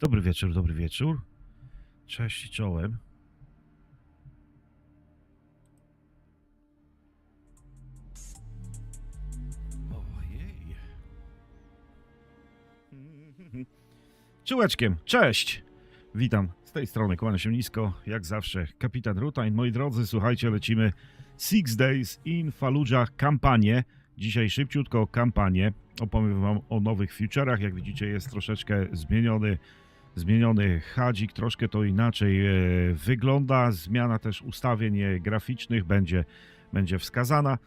Dobry wieczór, dobry wieczór. Cześć czołem. Ojej. Czułeczkiem, cześć! Witam z tej strony, kłaniam się nisko, jak zawsze, kapitan Rutain. Moi drodzy, słuchajcie, lecimy Six Days in Fallujah kampanię. Dzisiaj szybciutko kampanię. Opowiem wam o nowych feature'ach. Jak widzicie, jest troszeczkę zmieniony zmieniony hadzik, troszkę to inaczej e, wygląda. Zmiana też ustawień e, graficznych będzie, będzie wskazana.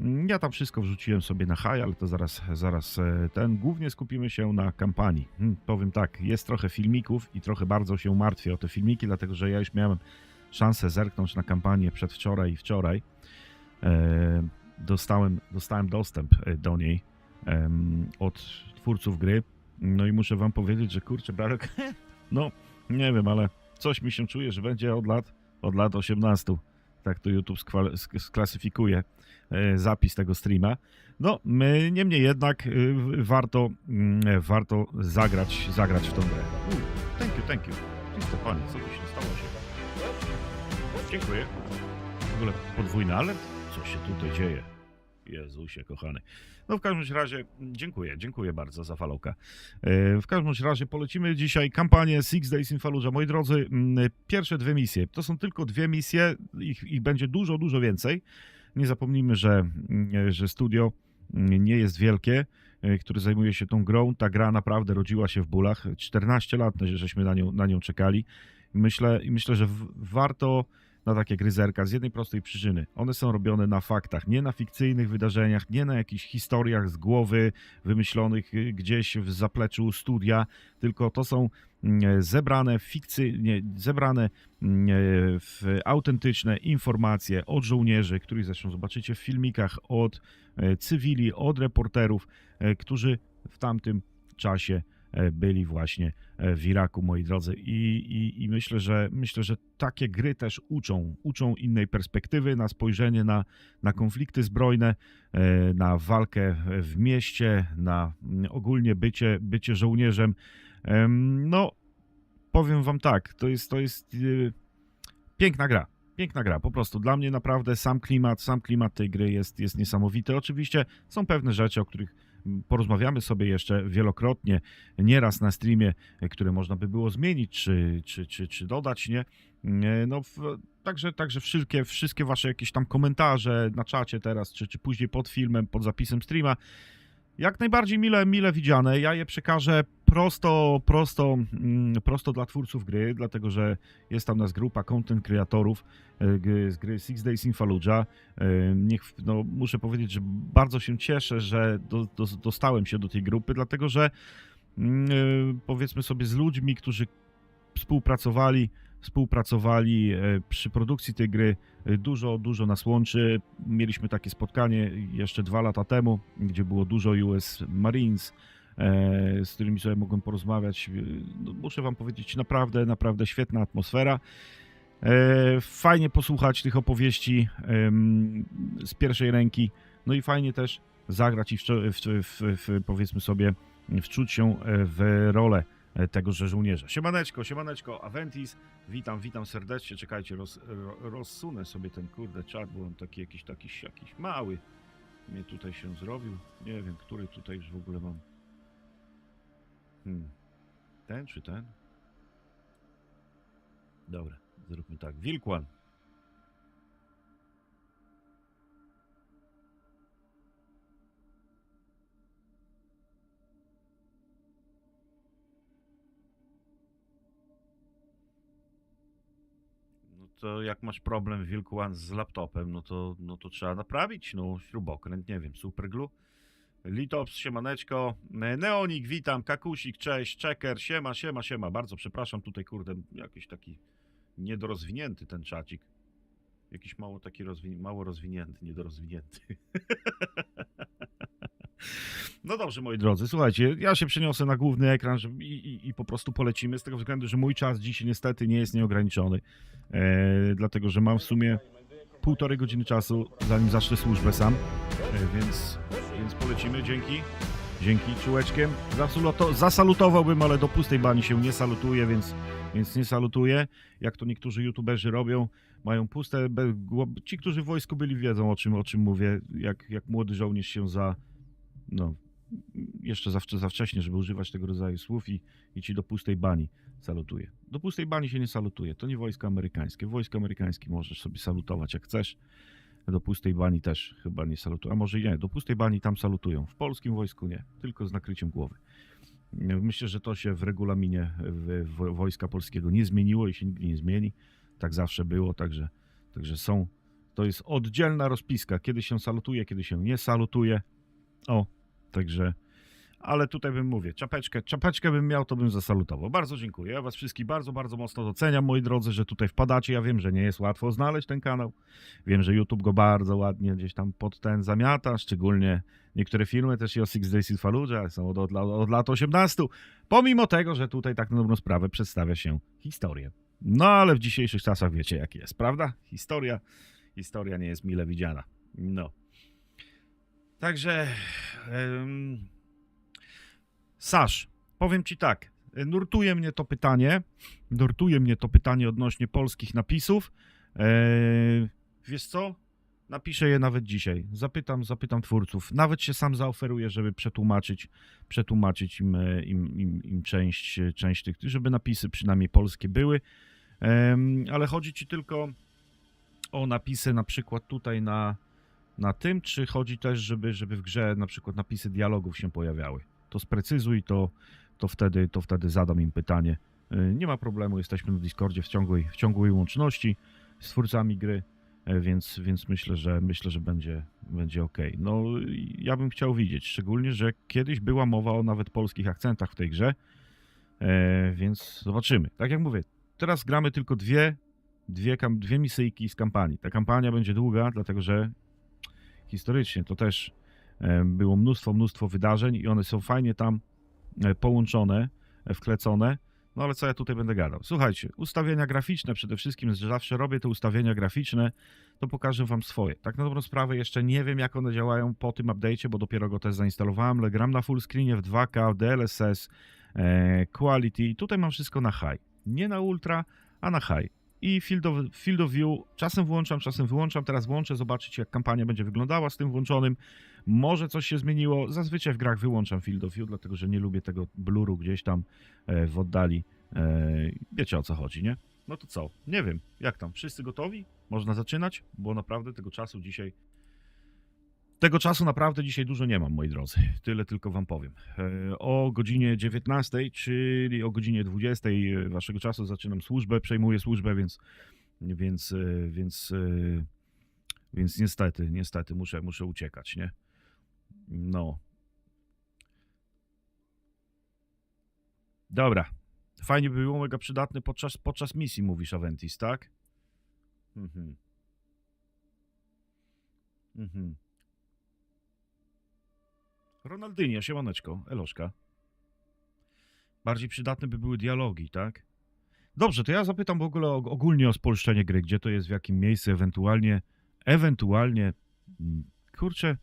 Mm, Ja tam wszystko wrzuciłem sobie na high, ale to zaraz, zaraz e, ten. Głównie skupimy się na kampanii. Hmm, powiem tak, jest trochę filmików i trochę bardzo się martwię o te filmiki, dlatego że ja już miałem szansę zerknąć na kampanię przedwczoraj i wczoraj. Dostałem, dostałem dostęp do niej od twórców gry. No i muszę wam powiedzieć, że kurczę, Brarek, no nie wiem, ale coś mi się czuje, że będzie od lat, od lat 18. Tak to YouTube sklasyfikuje e, zapis tego streama. No, niemniej jednak w- warto, mm, warto zagrać, zagrać w tą grę. Thank you, thank you. Czyste panie, co tu się stało się? Dziękuję. W ogóle podwójny alert? Co się tutaj dzieje? Jezusie kochany. No w każdym razie dziękuję, dziękuję bardzo za followka. E, W każdym razie polecimy dzisiaj kampanię Six Days in Fallujah. Moi drodzy, mm, pierwsze dwie misje. To są tylko dwie misje, ich, ich będzie dużo, dużo więcej. Nie zapomnijmy, że, mm, że studio mm, nie jest wielkie, e, które zajmuje się tą grą. Ta gra naprawdę rodziła się w bólach. 14 lat żeśmy na nią, na nią czekali. Myślę, myślę, że w, warto na takie gry zerkać z jednej prostej przyczyny. One są robione na faktach, nie na fikcyjnych wydarzeniach, nie na jakichś historiach z głowy wymyślonych y, gdzieś w zapleczu studia, tylko to są mm, zebrane fikcyjnie, zebrane mm, e, w autentyczne informacje od żołnierzy, których zresztą zobaczycie w filmikach, od e, cywili, od reporterów, e, którzy w tamtym czasie e, byli właśnie e, w Iraku, moi drodzy. I, i, i myślę, że myślę, że takie gry też uczą, uczą innej perspektywy na spojrzenie na, na konflikty zbrojne, e, na walkę w mieście, na mm, ogólnie bycie, bycie żołnierzem. Em, No, powiem wam tak, to jest, to jest e, piękna gra. Piękna gra, po prostu. Dla mnie naprawdę sam klimat, sam klimat tej gry jest, jest niesamowity. Oczywiście są pewne rzeczy, o których porozmawiamy sobie jeszcze wielokrotnie, nieraz na streamie, które można by było zmienić, czy, czy, czy, czy dodać, nie? No, w, także, także wszystkie, wszystkie wasze jakieś tam komentarze na czacie teraz, czy, czy później pod filmem, pod zapisem streama, jak najbardziej mile, mile widziane. Ja je przekażę prosto, prosto, mm, prosto dla twórców gry, dlatego że jest tam nas grupa content kreatorów e, z gry Six Days in Fallujah. E, Niech, no, muszę powiedzieć, że bardzo się cieszę, że do, do, dostałem się do tej grupy, dlatego że mm, e, powiedzmy sobie z ludźmi, którzy współpracowali, współpracowali przy produkcji tej gry. Dużo, dużo nas łączy. Mieliśmy takie spotkanie jeszcze dwa lata temu, gdzie było dużo US Marines, z którymi sobie mogłem porozmawiać. E, No, muszę wam powiedzieć, naprawdę, naprawdę świetna atmosfera. E, Fajnie posłuchać tych opowieści z pierwszej ręki. No i fajnie też zagrać i w, w, w, powiedzmy sobie wczuć się e, w rolę e, tegoże żołnierza. Siemaneczko, siemaneczko, Aventis, witam, witam serdecznie, czekajcie, roz, ro, rozsunę sobie ten kurde czat, bo on taki jakiś, taki, jakiś mały mnie tutaj się zrobił, nie wiem, który tutaj już w ogóle mam. Hmm. Ten czy ten? Dobra, zróbmy tak, Wilkłan. No to jak masz problem Wilku One z laptopem, no to, no to trzeba naprawić, no śrubokręt, nie wiem, superglue. Litops, siemaneczko, E, Neonik, witam, Kakusik, cześć, Checker, siema, siema, siema, bardzo przepraszam, tutaj kurde, jakiś taki niedorozwinięty ten czacik. Jakiś mało taki rozwi- mało rozwinięty, niedorozwinięty. No dobrze, moi drodzy, słuchajcie, ja się przeniosę na główny ekran żeby, i, i, i po prostu polecimy, z tego względu, że mój czas dzisiaj niestety nie jest nieograniczony, e, dlatego że mam w sumie półtorej godziny czasu, zanim zacznę służbę sam, e, więc, więc polecimy, dzięki. Dzięki, czułeczkiem. Zasuluto, zasalutowałbym, ale do pustej bani się nie salutuje, więc, więc nie salutuję. Jak to niektórzy youtuberzy robią, mają puste. Be, ci, którzy w wojsku byli, wiedzą o czym, o czym mówię. Jak, jak młody żołnierz się za. No, jeszcze za, za wcześnie, żeby używać tego rodzaju słów i, i ci do pustej bani salutuje. Do pustej bani się nie salutuje. To nie wojsko amerykańskie. W wojsku amerykańskim możesz sobie salutować jak chcesz. Do pustej bani też chyba nie salutują. A może nie. Do pustej bani tam salutują. W polskim wojsku nie. Tylko z nakryciem głowy. Myślę, że to się w regulaminie Wojska Polskiego nie zmieniło i się nigdy nie zmieni. Tak zawsze było, także, także są. To jest oddzielna rozpiska, kiedy się salutuje, kiedy się nie salutuje. O, także. Ale tutaj bym mówię, czapeczkę, czapeczkę bym miał, to bym zasalutował. Bardzo dziękuję. Ja was wszystkich bardzo, bardzo mocno doceniam, moi drodzy, że tutaj wpadacie. Ja wiem, że nie jest łatwo znaleźć ten kanał. Wiem, że YouTube go bardzo ładnie gdzieś tam pod ten zamiata, szczególnie niektóre filmy też i o Six Days in Fallujah są od, od, od lat 18. Pomimo tego, że tutaj tak na dobrą sprawę przedstawia się historię. No ale w dzisiejszych czasach wiecie jak jest, prawda? Historia, historia nie jest mile widziana. No. Także em, Sasz, powiem ci tak, nurtuje mnie to pytanie, nurtuje mnie to pytanie odnośnie polskich napisów. Eee, wiesz co? Napiszę je nawet dzisiaj. Zapytam, zapytam twórców. Nawet się sam zaoferuję, żeby przetłumaczyć, przetłumaczyć im, e, im, im, im część, część tych, żeby napisy przynajmniej polskie były. Ale chodzi ci tylko o napisy na przykład tutaj na, na tym, czy chodzi też, żeby, żeby w grze na przykład napisy dialogów się pojawiały. To sprecyzuj, to, to, wtedy, to wtedy zadam im pytanie. Y, Nie ma problemu, jesteśmy na Discordzie w ciągłej, w ciągłej łączności z twórcami gry, e, więc, więc myślę, że myślę, że będzie, będzie ok. No, ja bym chciał widzieć, szczególnie, że kiedyś była mowa o nawet polskich akcentach w tej grze, e, więc zobaczymy. Tak jak mówię, teraz gramy tylko dwie, dwie, dwie misyjki z kampanii. Ta kampania będzie długa, dlatego że historycznie to też było mnóstwo, mnóstwo wydarzeń i one są fajnie tam e, połączone, e, wklecone. No ale co ja tutaj będę gadał? Słuchajcie, ustawienia graficzne przede wszystkim, zawsze robię te ustawienia graficzne, to pokażę wam swoje. Tak na dobrą sprawę jeszcze nie wiem, jak one działają po tym update'cie, bo dopiero go też zainstalowałem, ale gram na full screenie w 2K, w DLSS, e, Quality i tutaj mam wszystko na high. Nie na ultra, a na high. I field of, field of view czasem włączam, czasem wyłączam. Teraz włączę, zobaczyć jak kampania będzie wyglądała z tym włączonym. Może coś się zmieniło. Zazwyczaj w grach wyłączam field of view, dlatego że nie lubię tego bluru gdzieś tam e, w oddali. E, wiecie o co chodzi, nie? No to co? Nie wiem. Jak tam? Wszyscy gotowi? Można zaczynać? Bo naprawdę tego czasu dzisiaj. Tego czasu naprawdę dzisiaj dużo nie mam, moi drodzy. Tyle tylko wam powiem. E, O godzinie 19, czyli o godzinie 20 waszego czasu zaczynam służbę, przejmuję służbę, więc więc e, więc e, więc niestety, niestety muszę muszę uciekać, nie? No. Dobra. Fajnie by było, mega przydatny podczas, podczas misji, mówisz Aventis, tak? Mhm. Mhm. Ronaldinho, siemaneczko, Eloszka. Bardziej przydatne by były dialogi, tak? Dobrze, to ja zapytam w ogóle og- ogólnie o spolszczenie gry, gdzie to jest, w jakim miejscu, ewentualnie, ewentualnie, mm, kurczę,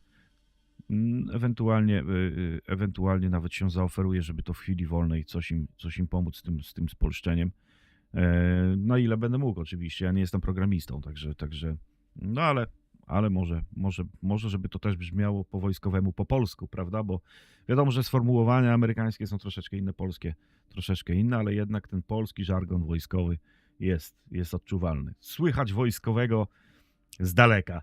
mm, ewentualnie, y, y, ewentualnie nawet się zaoferuję, żeby to w chwili wolnej coś im, coś im pomóc z tym, z tym spolszczeniem. E, Na ile będę mógł, oczywiście. Ja nie jestem programistą, także, także no ale, ale może, może, może, żeby to też brzmiało po wojskowemu, po polsku, prawda? Bo wiadomo, że sformułowania amerykańskie są troszeczkę inne, polskie troszeczkę inne, ale jednak ten polski żargon wojskowy jest, jest odczuwalny. Słychać wojskowego z daleka.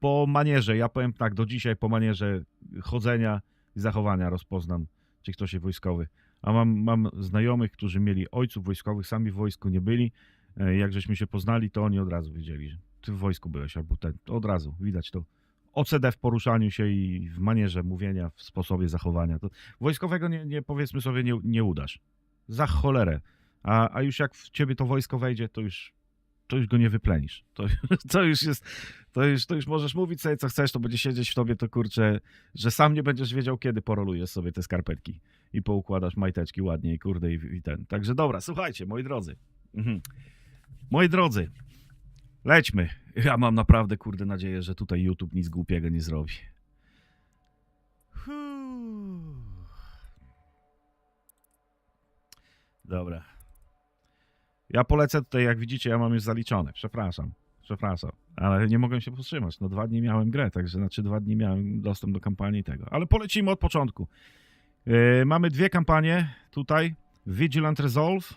Po manierze, ja powiem tak, do dzisiaj po manierze chodzenia i zachowania rozpoznam, czy ktoś jest wojskowy. A mam, mam znajomych, którzy mieli ojców wojskowych, sami w wojsku nie byli. E, Jak żeśmy się poznali, to oni od razu wiedzieli, ty w wojsku byłeś, albo ten. Od razu widać to. OCD w poruszaniu się i w manierze mówienia, w sposobie zachowania. To wojskowego nie, nie powiedzmy sobie nie, nie udasz. Za cholerę. A, a już jak w ciebie to wojsko wejdzie, to już, to już go nie wyplenisz. To, to już jest, to już, to już możesz mówić sobie co chcesz, to będzie siedzieć w tobie to kurczę, że sam nie będziesz wiedział kiedy porolujesz sobie te skarpetki i poukładasz majteczki ładnie i kurde i, i ten. Także dobra, słuchajcie, moi drodzy. Mhm. Moi drodzy, Lećmy. Ja mam naprawdę, kurde, nadzieję, że tutaj YouTube nic głupiego nie zrobi. Dobra. Ja polecę tutaj, jak widzicie, ja mam już zaliczone. Przepraszam, przepraszam. Ale nie mogłem się powstrzymać. No dwa dni miałem grę, także znaczy dwa dni miałem dostęp do kampanii tego. Ale polecimy od początku. Yy, mamy dwie kampanie tutaj. Vigilant Resolve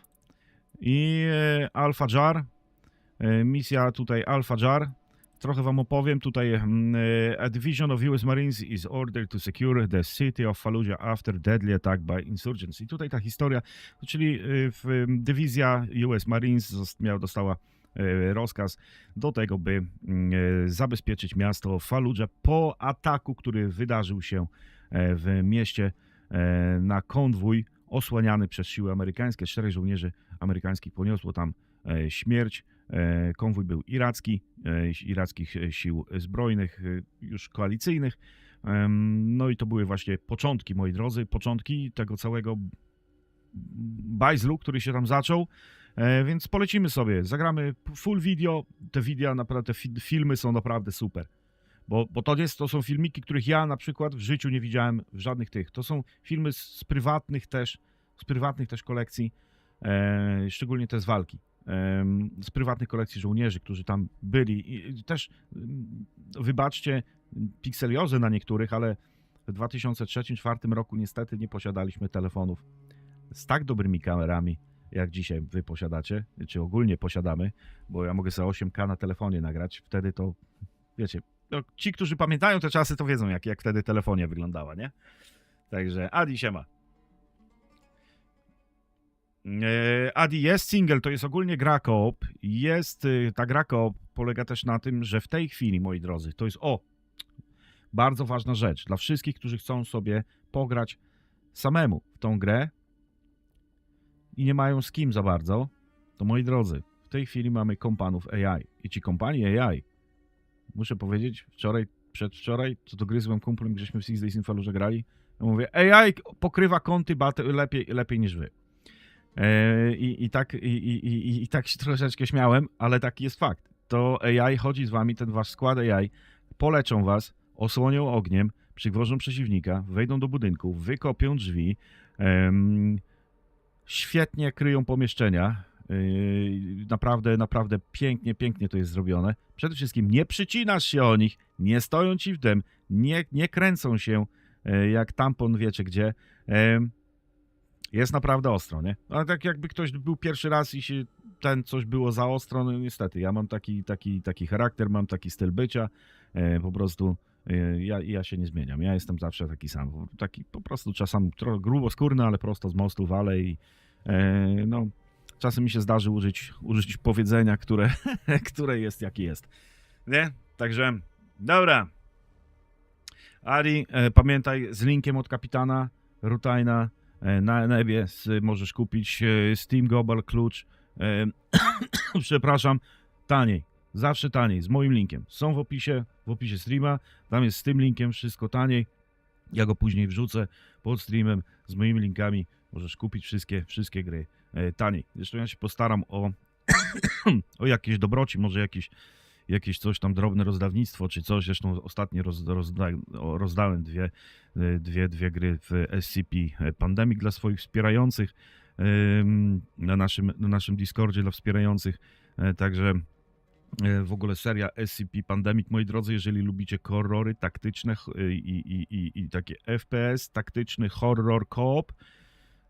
i yy, Alpha Jar. E, Misja tutaj Alpha Jar. Trochę wam opowiem. Tutaj mm, e, a division of US Marines is ordered to secure the city of Fallujah after deadly attack by insurgents. I tutaj ta historia, czyli e, dywizja US Marines miała, dostała rozkaz do tego, by mm, zabezpieczyć miasto Fallujah po ataku, który wydarzył się w mieście na konwój osłaniany przez siły amerykańskie. Czterech żołnierzy amerykańskich poniosło tam śmierć. E, Konwój był iracki, e, irackich e, sił zbrojnych, e, już koalicyjnych. No i to były właśnie początki, moi drodzy, początki tego całego bajzlu, który się tam zaczął. E, Więc polecimy sobie, zagramy full video. Te naprawdę, te fi- filmy są naprawdę super. Bo, bo to, jest, to są filmiki, których ja na przykład w życiu nie widziałem w żadnych tych. To są filmy z, prywatnych też, z prywatnych też kolekcji, e, szczególnie te z walki. Z prywatnych kolekcji żołnierzy, którzy tam byli. I też wybaczcie pikseliozę na niektórych, ale w 2003-2004 roku niestety nie posiadaliśmy telefonów z tak dobrymi kamerami, jak dzisiaj wy posiadacie, czy ogólnie posiadamy, bo ja mogę sobie 8K na telefonie nagrać. Wtedy to, wiecie, no, ci, którzy pamiętają te czasy, to wiedzą, jak, jak wtedy telefonia wyglądała, nie? Także Adi siema. E, Adi jest single, to jest ogólnie gra koop. Jest, y, ta gra koop polega też na tym, że w tej chwili, moi drodzy, to jest o, bardzo ważna rzecz dla wszystkich, którzy chcą sobie pograć samemu w tą grę i nie mają z kim za bardzo, to moi drodzy, w tej chwili mamy kompanów AI. I ci kompani AI, muszę powiedzieć, wczoraj, przedwczoraj, co to gryzłem kumplem, gdzieśmy w Six Days in Fallujah grali, ja mówię, AI pokrywa kąty lepiej, lepiej niż wy. E, I, i, tak, i, i, i, tak się troszeczkę śmiałem, ale taki jest fakt. To AI chodzi z wami, ten wasz skład AI, poleczą was, osłonią ogniem, przygwożą przeciwnika, wejdą do budynku, wykopią drzwi, em, świetnie kryją pomieszczenia. Yy, naprawdę, naprawdę pięknie, pięknie to jest zrobione. Przede wszystkim nie przycinasz się o nich, nie stoją ci w dem, nie, nie kręcą się e, jak tampon wiecie gdzie. Jest naprawdę ostro, nie? Ale tak jakby ktoś był pierwszy raz i się ten coś było za ostro, no niestety, ja mam taki, taki, taki charakter, mam taki styl bycia, e, po prostu e, ja, ja się nie zmieniam, ja jestem zawsze taki sam, taki po prostu czasem trochę gruboskórny, ale prosto z mostu walę i e, no, czasem mi się zdarzy użyć, użyć powiedzenia, które, które jest jaki jest, nie? Także, dobra. Ari, pamiętaj, z linkiem od kapitana Rutajna na nebie możesz kupić e, Steam Global Klucz. E, przepraszam, taniej. Zawsze taniej, z moim linkiem. Są w opisie, w opisie streama. Tam jest z tym linkiem wszystko taniej. Ja go później wrzucę pod streamem z moimi linkami. Możesz kupić wszystkie, wszystkie gry e, taniej. Zresztą ja się postaram o, o jakieś dobroci, może jakieś, jakieś coś tam drobne rozdawnictwo czy coś. Zresztą ostatnio roz, rozda, rozdałem dwie, e, dwie, dwie gry w SCP Pandemic dla swoich wspierających na naszym, na naszym Discordzie dla wspierających. E, Także e, w ogóle seria SCP Pandemic, moi drodzy, jeżeli lubicie horrory taktyczne e, i, i, i, i takie FPS, taktyczny horror koop,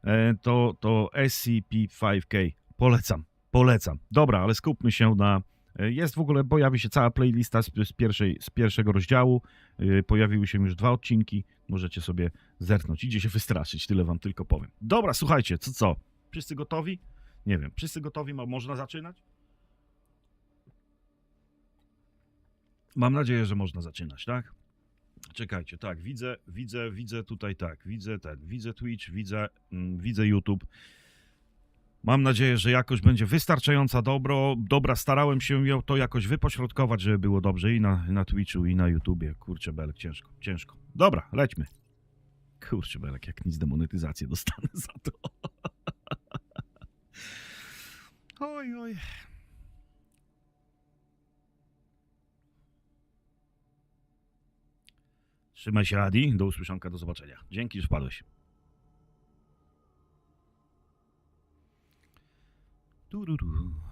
e, to, to SCP-5K polecam, polecam. Dobra, ale skupmy się na... Jest w ogóle, pojawi się cała playlista z, z, pierwszej, z pierwszego rozdziału. E, Pojawiły się już dwa odcinki. Możecie sobie zerknąć. Idzie się wystraszyć, tyle wam tylko powiem. Dobra, słuchajcie, co co? Wszyscy gotowi? Nie wiem, wszyscy gotowi? Można zaczynać? Mam nadzieję, że można zaczynać, tak? Czekajcie, tak, widzę, widzę, widzę tutaj tak, widzę ten, widzę Twitch, widzę, mm, widzę YouTube. Mam nadzieję, że jakoś będzie wystarczająca dobro, dobra. Starałem się ją to jakoś wypośrodkować, żeby było dobrze i na, na Twitchu, i na YouTubie. Kurczę, belek, ciężko, ciężko. Dobra, lećmy. Kurczę, belek, jak nic demonetyzację dostanę za to. oj, oj. Trzymaj się, Adi. Do usłyszonka, do zobaczenia. Dzięki, że wpadłeś. ドゥルルー。